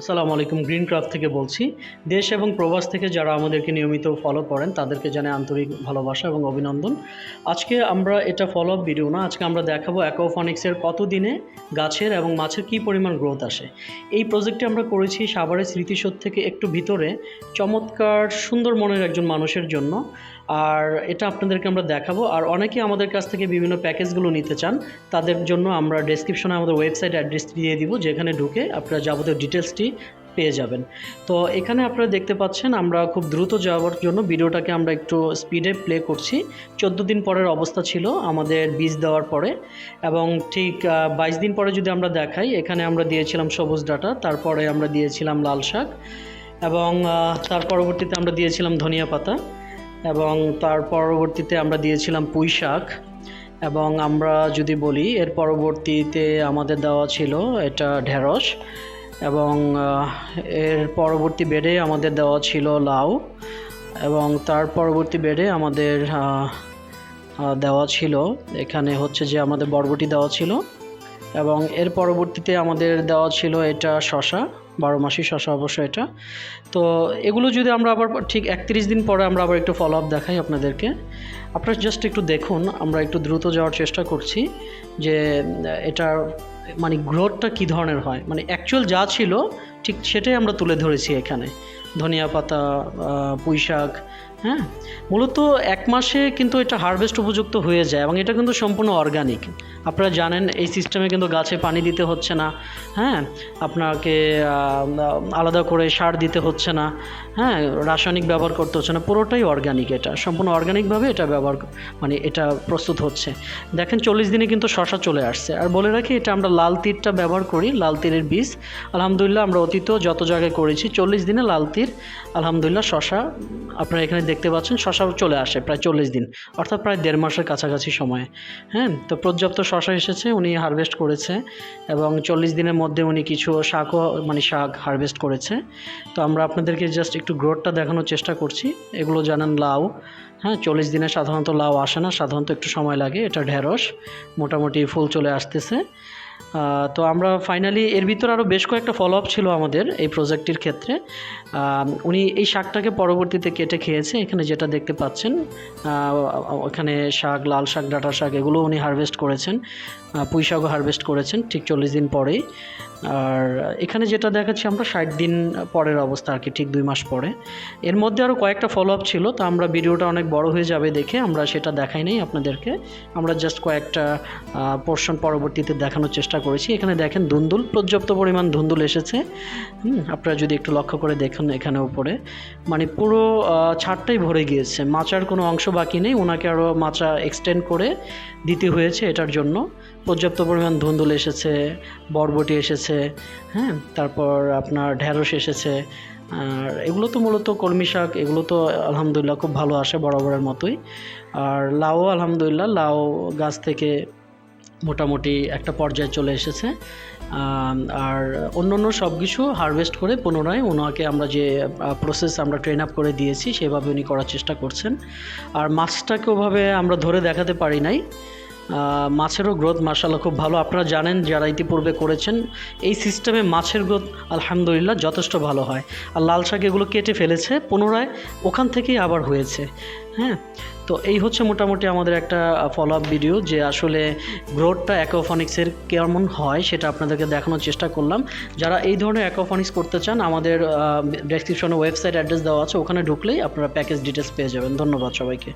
আসসালামু আলাইকুম green craft থেকে বলছি। দেশ এবং প্রবাস থেকে যারা আমাদেরকে নিয়মিত ফলো করেন, তাদেরকে জানাই আন্তরিক ভালোবাসা এবং অভিনন্দন। আজকে আমরা এটা ফলো আপ ভিডিও না, আজকে আমরা দেখাবো অ্যাকোফনিক্সের কত দিনে গাছের এবং মাছের কী পরিমাণ গ্রোথ আসে। এই প্রজেক্টটি আমরা করেছি সাভারের স্মৃতিসৌধ থেকে একটু ভিতরে, চমৎকার সুন্দর মনের একজন মানুষের জন্য। আর এটা আপনাদেরকে আমরা দেখাবো। আর অনেকে আমাদের কাছ থেকে বিভিন্ন প্যাকেজগুলো নিতে চান, তাদের জন্য আমরা ডেসক্রিপশনে আমাদের ওয়েবসাইট অ্যাড্রেস দিয়ে দিব, যেখানে ঢুকে আপনারা যাবতীয় ডিটেলসটি পেয়ে যাবেন। তো এখানে আপনারা দেখতে পাচ্ছেন, আমরা খুব দ্রুত যাওয়ার জন্য ভিডিওটাকে আমরা একটু স্পিডে প্লে করছি। চোদ্দ দিন পরের অবস্থা ছিল আমাদের বীজ দেওয়ার পরে এবং ঠিক বাইশ দিন পরে যদি আমরা দেখাই, এখানে আমরা দিয়েছিলাম সবুজ ডাটা, তারপরে আমরা দিয়েছিলাম লাল শাক এবং তার পরবর্তীতে আমরা দিয়েছিলাম ধনিয়া পাতা এবং তার পরবর্তীতে আমরা দিয়েছিলাম পুঁই শাক এবং আমরা যদি বলি, এর পরবর্তীতে আমাদের দেওয়া ছিল এটা ঢেঁড়স এবং এর পরবর্তী বেডে আমাদের দেওয়া ছিল লাউ এবং তার পরবর্তী বেডে আমাদের দেওয়া ছিল, এখানে হচ্ছে যে আমাদের বরবটি দেওয়া ছিল এবং এর পরবর্তীতে আমাদের দেওয়া ছিল এটা শশা, বারো মাসি শশা অবশ্য এটা। তো এগুলো যদি আমরা আবার ঠিক একত্রিশ দিন পরে আমরা আবার একটু ফলো আপ দেখাই আপনাদেরকে। আপনারা জাস্ট একটু দেখুন, আমরা একটু দ্রুত যাওয়ার চেষ্টা করছি যে এটার মানে গ্রোথটা কী ধরনের হয়? মানে অ্যাকচুয়াল যা ছিল, ঠিক সেটাই আমরা তুলে ধরেছি এখানে। ধনিয়া পাতা পুঁই শাক হ্যাঁ মূলত এক মাসে কিন্তু এটা হারভেস্ট উপযুক্ত হয়ে যায় এবং এটা কিন্তু সম্পূর্ণ অর্গানিক আপনারা জানেন এই সিস্টেমে কিন্তু গাছে পানি দিতে হচ্ছে না হ্যাঁ আপনাকে আলাদা করে সার দিতে হচ্ছে না হ্যাঁ রাসায়নিক ব্যবহার করতে হচ্ছে না, পুরোটাই অর্গানিক এটা, সম্পূর্ণ অর্গানিকভাবে এটা ব্যবহার মানে এটা প্রস্তুত হচ্ছে। দেখেন চল্লিশ দিনে কিন্তু শশা চলে আসছে, আর বলে রাখি এটা আমরা লাল তীরটা ব্যবহার করি, লাল তীরের বীজ। আলহামদুলিল্লাহ আমরা অতীত যত জায়গায় করেছি, চল্লিশ দিনে লাল তীর, আলহামদুলিল্লাহ শশা, আপনারা এখানে দেখতে পাচ্ছেন শশাও চলে আসে প্রায় চল্লিশ দিন, অর্থাৎ প্রায় দেড় মাসের কাছাকাছি সময়ে। হ্যাঁ তো পর্যাপ্ত শশা এসেছে, উনি হারভেস্ট করেছে এবং চল্লিশ দিনের মধ্যে উনি কিছু শাকও মানে শাক হারভেস্ট করেছে। তো আমরা আপনাদেরকে জাস্ট একটু গ্রোথটা দেখানোর চেষ্টা করছি। এগুলো জানেন লাউ। হ্যাঁ চল্লিশ দিনে সাধারণত লাউ আসে না, সাধারণত একটু সময় লাগে, এটা ঢেঁড়স, মোটামুটি ফুল চলে আসতেছে। তো আমরা ফাইনালি এর ভিতর আরও বেশ কয়েকটা ফলো আপ ছিল আমাদের এই প্রজেক্টটির ক্ষেত্রে। উনি এই শাকটাকে পরবর্তীতে কেটে খেয়েছে, এখানে যেটা দেখতে পাচ্ছেন ওখানে শাক, লাল শাক ডাটা শাক, এগুলো উনি হারভেস্ট করেছেন পুঁই শাকও হারভেস্ট করেছেন ঠিক চল্লিশ দিন পরেই। আর এখানে যেটা দেখাচ্ছি আমরা ষাট দিন পরের অবস্থা আর কি ঠিক দুই মাস পরে। এর মধ্যে আরও কয়েকটা ফলো আপ ছিল তো আমরা ভিডিওটা অনেক বড় হয়ে যাবে দেখে আমরা সেটা দেখাই নাই আপনাদেরকে। আমরা জাস্ট কয়েকটা পোর্শন পরবর্তীতে দেখানোর চেষ্টা করেছি। এখানে দেখেন ধুন্দুল পর্যাপ্ত পরিমাণ ধুন্দুল এসেছে। আপনারা যদি একটু লক্ষ্য করে দেখুন এখানে উপরে। মানে পুরো আহ, ছাদটাই ভরে গিয়েছে। মাচার কোনো অংশ বাকি নেই ওনাকে আরও মাচা এক্সটেন্ড করে দিতে হয়েছে এটার জন্য। পর্যাপ্ত পরিমাণ ধুন্দুল এসেছে বরবটি এসেছে। হ্যাঁ? তারপর আপনার ঢ্যাঁড়স এসেছে। আর এগুলো তো মূলত কলমি শাক, এগুলো তো আলহামদুলিল্লাহ খুব ভালো আসে বরাবরের মতোই। আর লাউ, আলহামদুলিল্লাহ, লাউ গাছ থেকে মোটামুটি একটা পর্যায়ে চলে এসেছে। আর অন্য অন্য সব কিছু হারভেস্ট করে পুনরায় ওনাকে আমরা যে প্রসেস আমরা ট্রেন আপ করে দিয়েছি, সেভাবে উনি করার চেষ্টা করছেন। আর মাছটাকে ওভাবে আমরা ধরে দেখাতে পারি নাই। মাছেরও গ্রোথ মার্শাল্লাহ খুব ভালো। আপনারা জানেন যারা ইতিপূর্বে করেছেন, এই সিস্টেমে মাছের গ্রোথ আলহামদুলিল্লাহ যথেষ্ট ভালো হয়। আর লাল শাক এগুলো কেটে ফেলেছে, পুনরায় ওখান থেকেই আবার হয়েছে। হ্যাঁ? তো এই হচ্ছে মোটামুটি আমাদের একটা ফলো আপ ভিডিও যে আসলে গ্রোথটা অ্যাকোফনিক্সের কেমন হয় সেটা আপনাদেরকে দেখানোর চেষ্টা করলাম। যারা এই ধরনের অ্যাকোফনিক্স করতে চান, আমাদের ডেসক্রিপশনে ওয়েবসাইট অ্যাড্রেস দেওয়া আছে, ওখানে ঢুকলেই আপনারা প্যাকেজ ডিটেলস পেয়ে যাবেন। ধন্যবাদ সবাইকে।